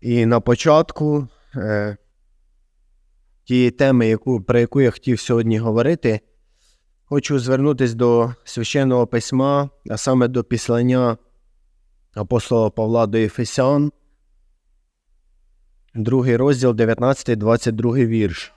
І на початку е, тієї теми, яку, про яку я хотів сьогодні говорити, хочу звернутися до священного письма, а саме до післання апостола Павла до Ефесян, другий розділ, 19-22 вірш.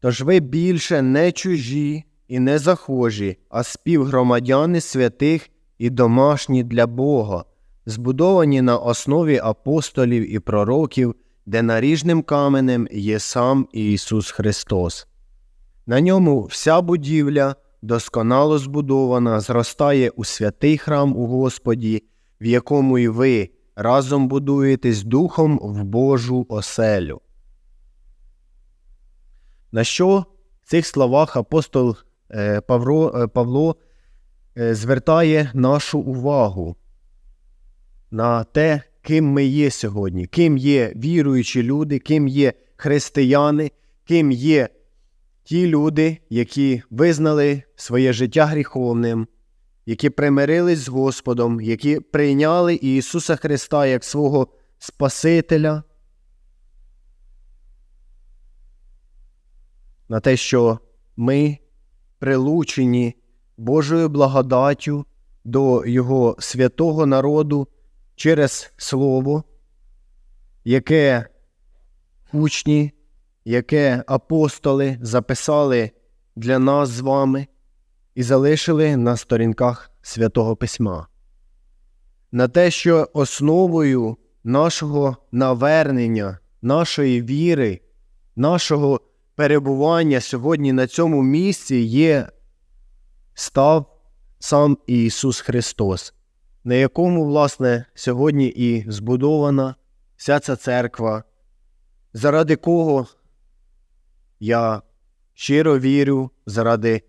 Тож ви більше не чужі і не захожі, а співгромадяни святих і домашні для Бога, збудовані на основі апостолів і пророків, де наріжним каменем є сам Ісус Христос. На ньому вся будівля, досконало збудована, зростає у святий храм у Господі, в якому і ви разом будуєтесь духом в Божу оселю. На що в цих словах апостол е, е, Павло е, звертає нашу увагу на те, ким ми є сьогодні, ким є віруючі люди, ким є християни, ким є ті люди, які визнали своє життя гріховним, які примирились з Господом, які прийняли Ісуса Христа як свого Спасителя. на те, що ми прилучені Божою благодаттю до Його святого народу через Слово, яке учні, яке апостоли записали для нас з вами і залишили на сторінках Святого Письма. На те, що основою нашого навернення, нашої віри, нашого перебування сьогодні на цьому місці є став сам Ісус Христос, на якому, власне, сьогодні і збудована вся ця церква, заради кого я щиро вірю, заради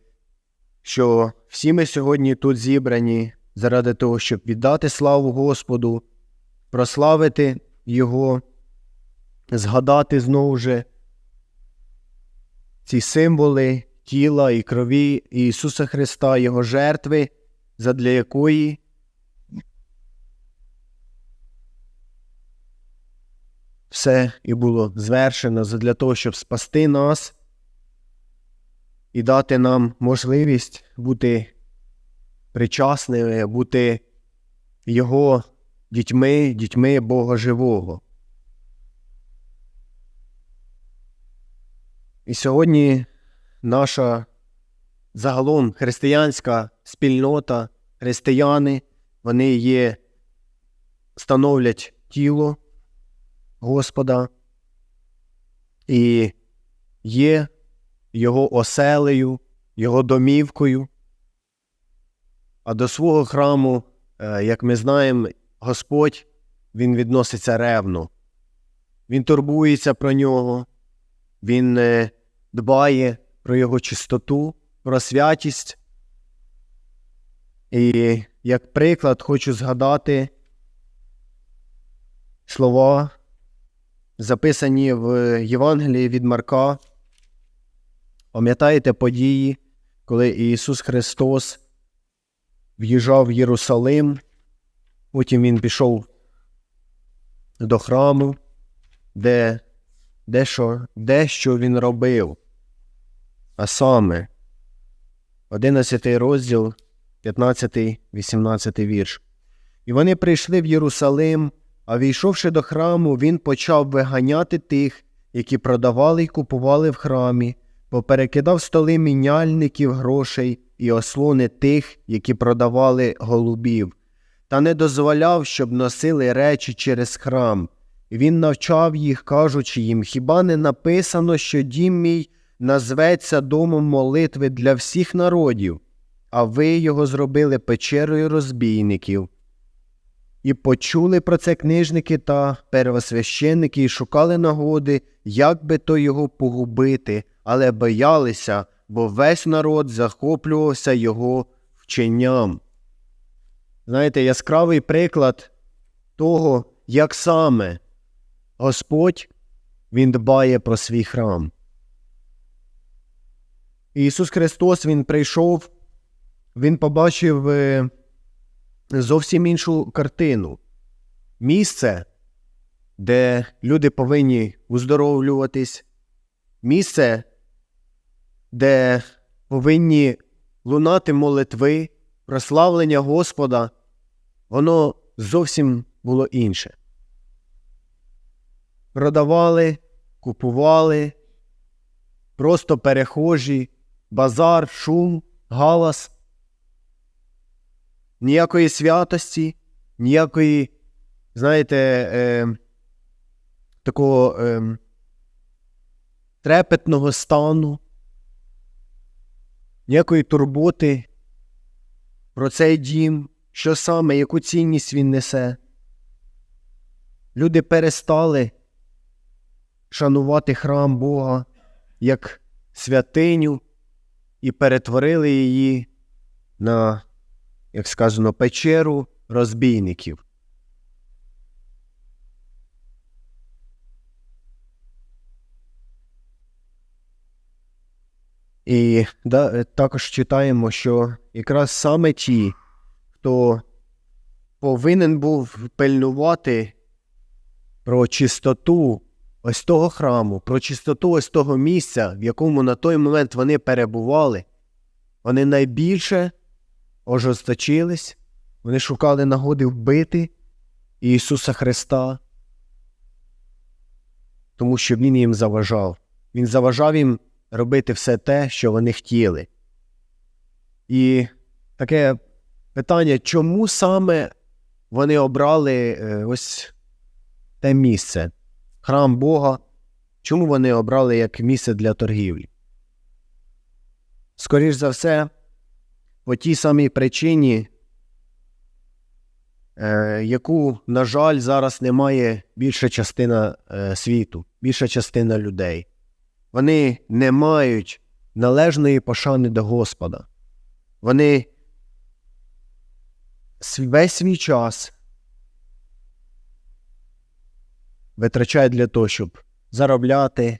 що всі ми сьогодні тут зібрані, заради того, щоб віддати славу Господу, прославити Його, згадати знову же ці символи тіла і крові Ісуса Христа, Його жертви, задля якої все і було звершено задля того, щоб спасти нас і дати нам можливість бути причасними, бути Його дітьми, дітьми Бога Живого. І сьогодні наша загалом християнська спільнота, християни, вони є, становлять тіло Господа і є Його оселею, Його домівкою. А до свого храму, е, як ми знаємо, Господь Він відноситься ревно, Він турбується про нього. Він е, дбає про його чистоту, про святість. І як приклад хочу згадати слова, записані в Євангелії від Марка. Пам'ятаєте події, коли Ісус Христос в'їжджав в Єрусалим, потім Він пішов до храму, де дещо, дещо він робив. А саме 11 розділ, 15, 18 вірш. І вони прийшли в Єрусалим, а війшовши до храму, він почав виганяти тих, які продавали й купували в храмі, поперекидав столи міняльників грошей і ослони тих, які продавали голубів, та не дозволяв, щоб носили речі через храм. Він навчав їх, кажучи їм, хіба не написано, що дім мій назветься домом молитви для всіх народів, а ви його зробили печерою розбійників. І почули про це книжники та первосвященники і шукали нагоди, як би то його погубити, але боялися, бо весь народ захоплювався його вченням. Знаєте, яскравий приклад того, як саме Господь Він дбає про свій храм. Ісус Христос Він прийшов, Він побачив е, зовсім іншу картину. Місце, де люди повинні уздоровлюватись, місце, де повинні лунати молитви, прославлення Господа, воно зовсім було інше. Продавали, купували, просто перехожі, базар, шум, галас. Ніякої святості, ніякої, знаєте, е, такого е, трепетного стану, ніякої турботи про цей дім, що саме, яку цінність він несе. Люди перестали шанувати храм Бога як святиню і перетворили її на, як сказано, печеру розбійників. І да, також читаємо, що якраз саме ті, хто повинен був пильнувати про чистоту ось того храму, про чистоту ось того місця, в якому на той момент вони перебували, вони найбільше ожесточились, вони шукали нагоди вбити Ісуса Христа, тому що Він їм заважав. Він заважав їм робити все те, що вони хотіли. І таке питання, чому саме вони обрали е, ось те місце, храм Бога, чому вони обрали як місце для торгівлі? Скоріш за все, по тій самій причині, е, яку, на жаль, зараз немає більша частина е, світу, більша частина людей. Вони не мають належної пошани до Господа. Вони весь свій час витрачають для того, щоб заробляти,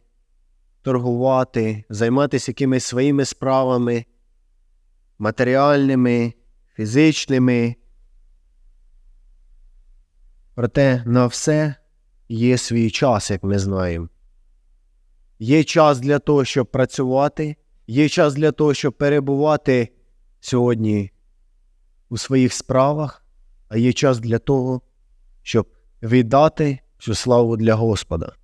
торгувати, займатися якимись своїми справами, матеріальними, фізичними. Проте на все є свій час, як ми знаємо. Є час для того, щоб працювати, є час для того, щоб перебувати сьогодні у своїх справах, а є час для того, щоб віддати всю славу для Господа.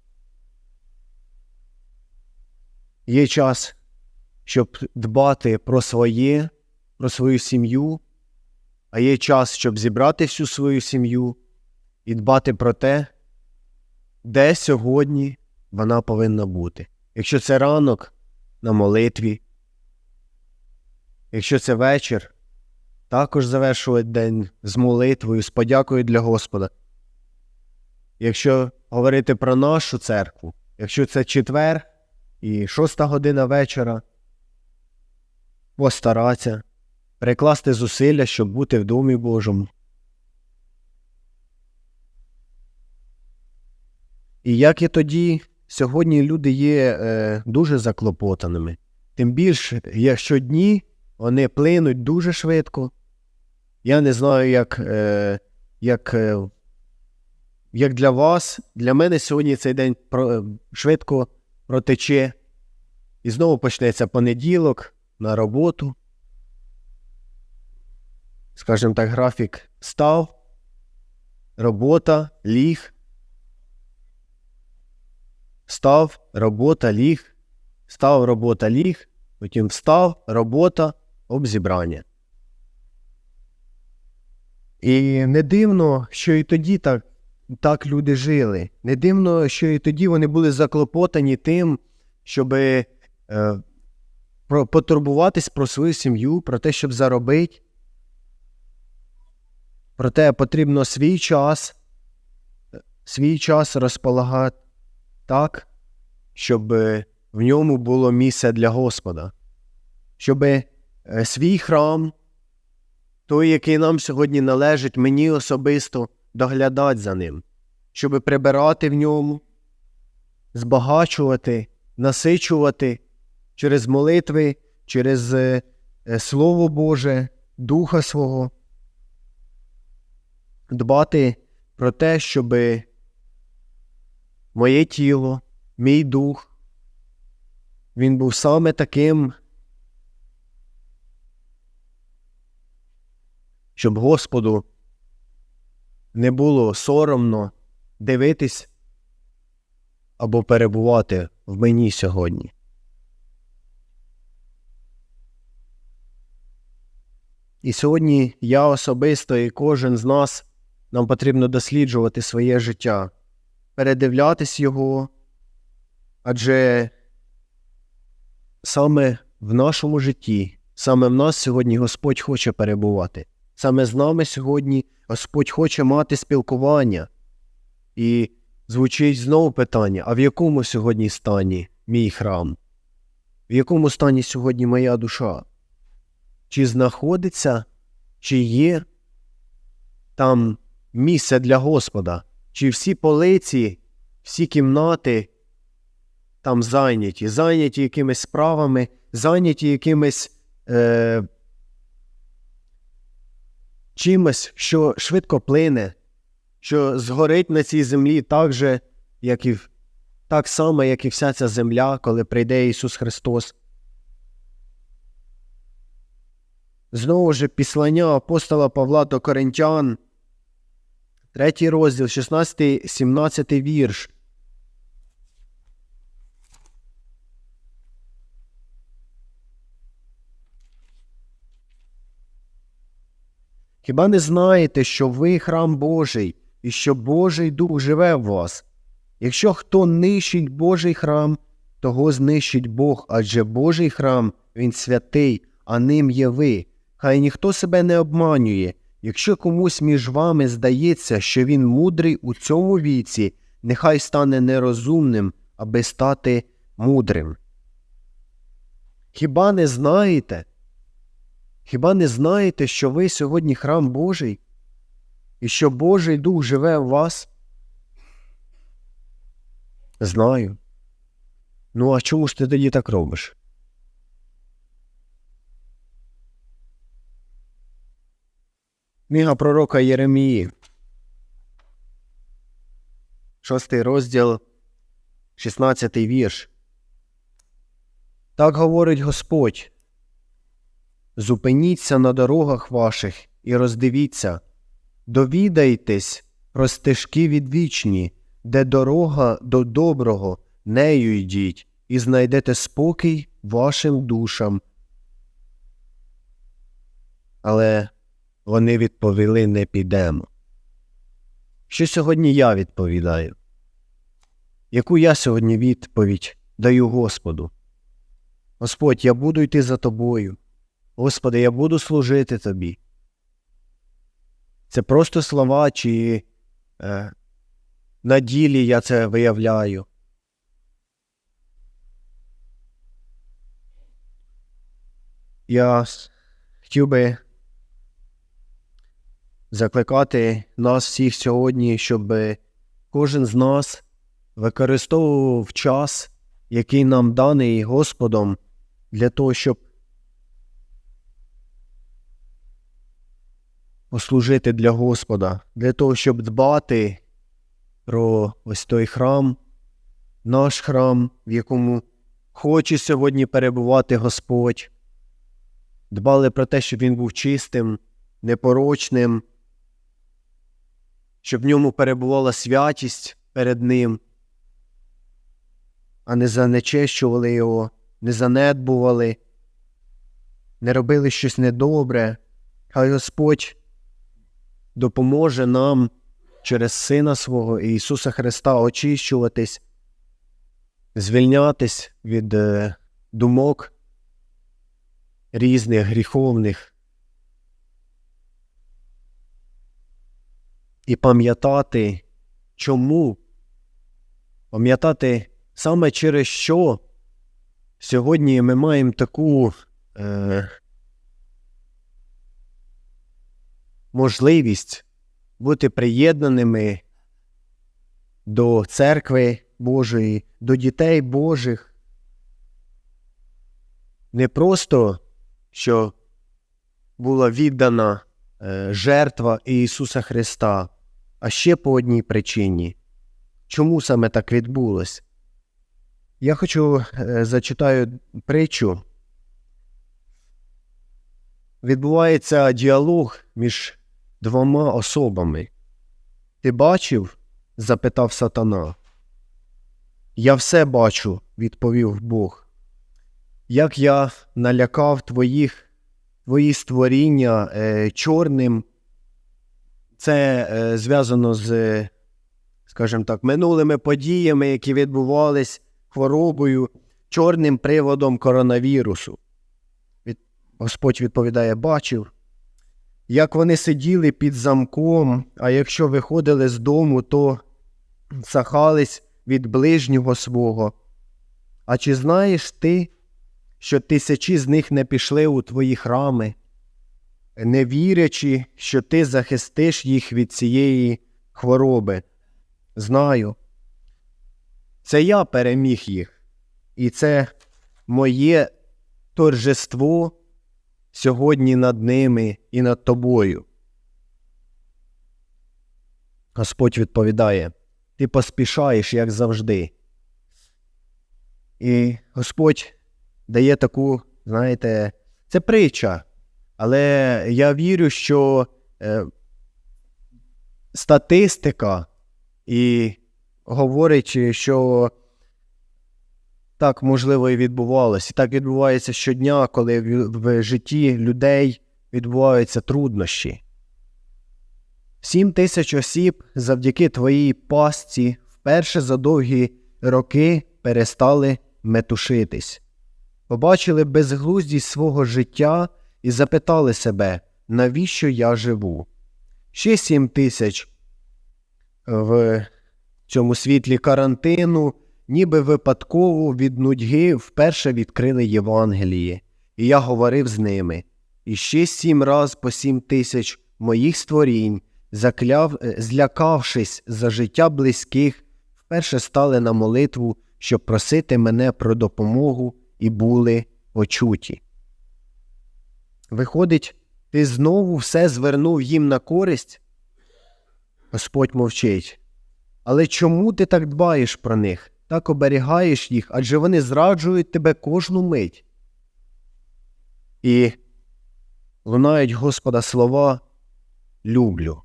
Є час, щоб дбати про своє, про свою сім'ю, а є час, щоб зібрати всю свою сім'ю і дбати про те, де сьогодні вона повинна бути. Якщо це ранок на молитві, якщо це вечір, також завершувати день з молитвою, з подякою для Господа. Якщо говорити про нашу церкву, якщо це четвер і шоста година вечора, постаратися, прикласти зусилля, щоб бути в Домі Божому. І як і тоді, сьогодні люди є е, дуже заклопотаними. Тим більше, якщо дні вони плинуть дуже швидко. Я не знаю, як, е, як, е, як для вас, для мене сьогодні цей день про, швидко протече. І знову почнеться понеділок на роботу. Скажімо так, графік став, робота, ліг. Став, робота, ліг, став, робота, ліг, потім встав, робота, обзібрання. І не дивно, що і тоді так, так люди жили. Не дивно, що і тоді вони були заклопотані тим, щоб е, потурбуватись про свою сім'ю, про те, щоб заробити. Проте потрібно свій час, свій час розполагати так, щоб е, в ньому було місце для Господа, щоб е, свій храм, той, який нам сьогодні належить, мені особисто доглядати за ним, щоб прибирати в ньому, збагачувати, насичувати через молитви, через е, Слово Боже, Духа свого, дбати про те, щоб моє тіло, мій дух. Він був саме таким, щоб Господу не було соромно дивитись або перебувати в мені сьогодні. І сьогодні я особисто і кожен з нас нам потрібно досліджувати своє життя, передивлятись його, адже саме в нашому житті, саме в нас сьогодні Господь хоче перебувати. Саме з нами сьогодні Господь хоче мати спілкування. І звучить знову питання: а в якому сьогодні стані мій храм? В якому стані сьогодні моя душа? Чи знаходиться, чи є там місце для Господа, чи всі полиці, всі кімнати там зайняті, зайняті якимись справами, зайняті якимись е, чимось, що швидко плине, що згорить на цій землі так же, як і, так само, як і вся ця земля, коли прийде Ісус Христос. Знову ж післання апостола Павла до Коринтян, третій розділ, 16, 17 вірш. Хіба не знаєте, що ви храм Божий, і що Божий Дух живе в вас? Якщо хто нищить Божий храм, того знищить Бог, адже Божий храм він святий, а ним є ви. Хай ніхто себе не обманює. Якщо комусь між вами здається, що він мудрий у цьому віці, нехай стане нерозумним, аби стати мудрим. Хіба не знаєте? Хіба не знаєте, що ви сьогодні храм Божий, і що Божий Дух живе в вас? Знаю. Ну, а чому ж ти тоді так робиш? Книга пророка Єремії. Шостий розділ, 16 вірш. Так говорить Господь. Зупиніться на дорогах ваших і роздивіться, довідайтесь про стежки відвічні, де дорога до доброго, нею йдіть, і знайдете спокій вашим душам. Але вони відповіли не підемо. Що сьогодні я відповідаю? Яку я сьогодні відповідь даю Господу? Господь, я буду йти за тобою. Господи, я буду служити тобі. Це просто слова, чи е, на ділі я це виявляю. Я хотів би закликати нас всіх сьогодні, щоб кожен з нас використовував час, який нам даний Господом, для того, щоб послужити для Господа, для того, щоб дбати про ось той храм, наш храм, в якому хоче сьогодні перебувати Господь. Дбали про те, щоб він був чистим, непорочним, щоб в ньому перебувала святість перед Ним, а не занечещували його, не занедбували, не робили щось недобре. Хай Господь допоможе нам через Сина свого Ісуса Христа очищуватись, звільнятись від е, думок різних гріховних і пам'ятати, чому, пам'ятати саме через що сьогодні ми маємо таку е, можливість бути приєднаними до церкви Божої, до дітей Божих. Не просто, що була віддана е, жертва Ісуса Христа, а ще по одній причині. чому саме так відбулось. Я хочу е, зачитаю притчу. Відбувається діалог між двома особами. Ти бачив? запитав сатана. Я все бачу, відповів Бог. Як я налякав твоїх, твої створіння е, чорним, це е, зв'язано з, скажімо так, минулими подіями, які відбувались хворобою, чорним приводом коронавірусу. Від, Господь відповідає, бачив, як вони сиділи під замком, а якщо виходили з дому, то сахались від ближнього свого. А чи знаєш ти, що тисячі з них не пішли у твої храми, не вірячи, що ти захистиш їх від цієї хвороби? Знаю. Це я переміг їх, і це моє торжество сьогодні над ними і над тобою. Господь відповідає ти поспішаєш, як завжди. І Господь дає таку, знаєте, це притча. Але я вірю, що е, статистика і говорить, що так можливо і відбувалося. І так відбувається щодня, коли в, в житті людей відбуваються труднощі. Сім тисяч осіб завдяки твоїй пастці вперше за довгі роки перестали метушитись, побачили безглуздість свого життя і запитали себе, навіщо я живу? Ще сім тисяч в цьому світлі карантину, ніби випадково від нудьги вперше відкрили Євангеліє, і я говорив з ними. І ще сім раз по сім тисяч моїх створінь закляв, е, злякавшись за життя близьких, вперше стали на молитву, щоб просити мене про допомогу і були почуті. Виходить, ти знову все звернув їм на користь? Господь мовчить. Але чому ти так дбаєш про них, так оберігаєш їх, адже вони зраджують тебе кожну мить? І лунають Господа слова люблю.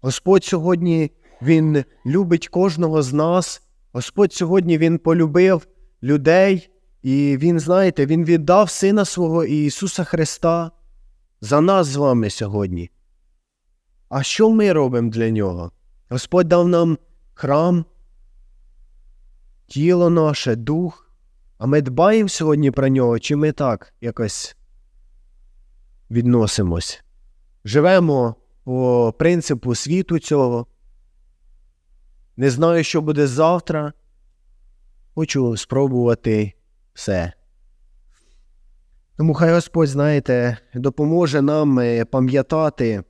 Господь сьогодні Він любить кожного з нас. Господь сьогодні Він полюбив людей, і Він, знаєте, Він віддав Сина свого Ісуса Христа за нас з вами сьогодні. А що ми робимо для Нього? Господь дав нам храм, тіло наше, дух, а ми дбаємо сьогодні про нього, чи ми так якось відносимось? Живемо по принципу світу цього. Не знаю, що буде завтра. Хочу спробувати все. Тому хай Господь, знаєте, допоможе нам е, пам'ятати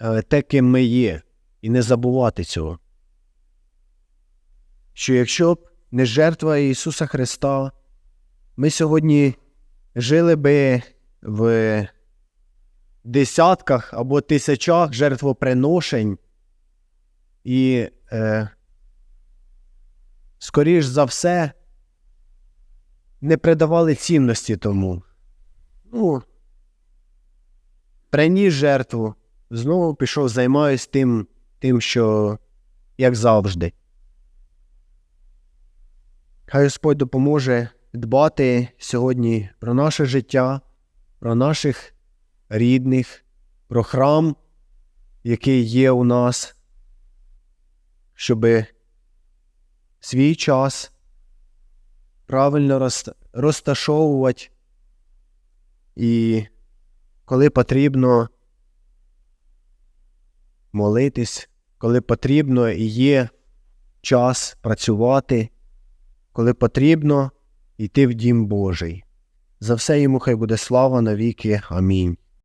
е, те, ким ми є, і не забувати цього. Що якщо б не жертва Ісуса Христа, ми сьогодні жили би в десятках або тисячах жертвоприношень, і, е, скоріш за все, не придавали цінності тому. Ну, приніс жертву, знову пішов, займаюсь тим, тим, що як завжди. Хай Господь допоможе дбати сьогодні про наше життя, про наших рідних, про храм, який є у нас, щоб свій час правильно розташовувати і коли потрібно молитись, коли потрібно і є час працювати, коли потрібно йти в дім Божий. За все йому хай буде слава навіки. Амінь.